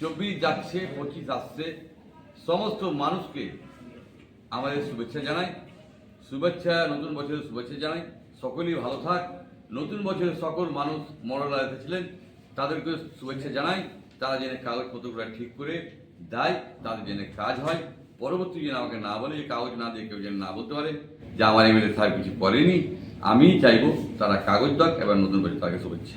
চব্বিশ যাচ্ছে, পঁচিশ আসছে। সমস্ত মানুষকে আমাদের শুভেচ্ছা জানাই। শুভেচ্ছা, নতুন বছরের শুভেচ্ছা জানাই। সকলেই ভালো থাক। নতুন বছরে সকল মানুষ মরলাতে ছিলেন। তাদেরকে শুভেচ্ছা জানাই। তারা যেন কাগজপত্রগুলো ঠিক করে দেয়, তাদের যেন কাজ হয়। পরবর্তী যেন আমাকে না বলে যে কাগজ না দিয়ে কেউ যেন না বলতে পারে, যে আমার এমএলএ সাহেব কিছু করেনি আমি চাইব তারা কাগজ দাক এবার নতুন বছর তাকে শুভেচ্ছা।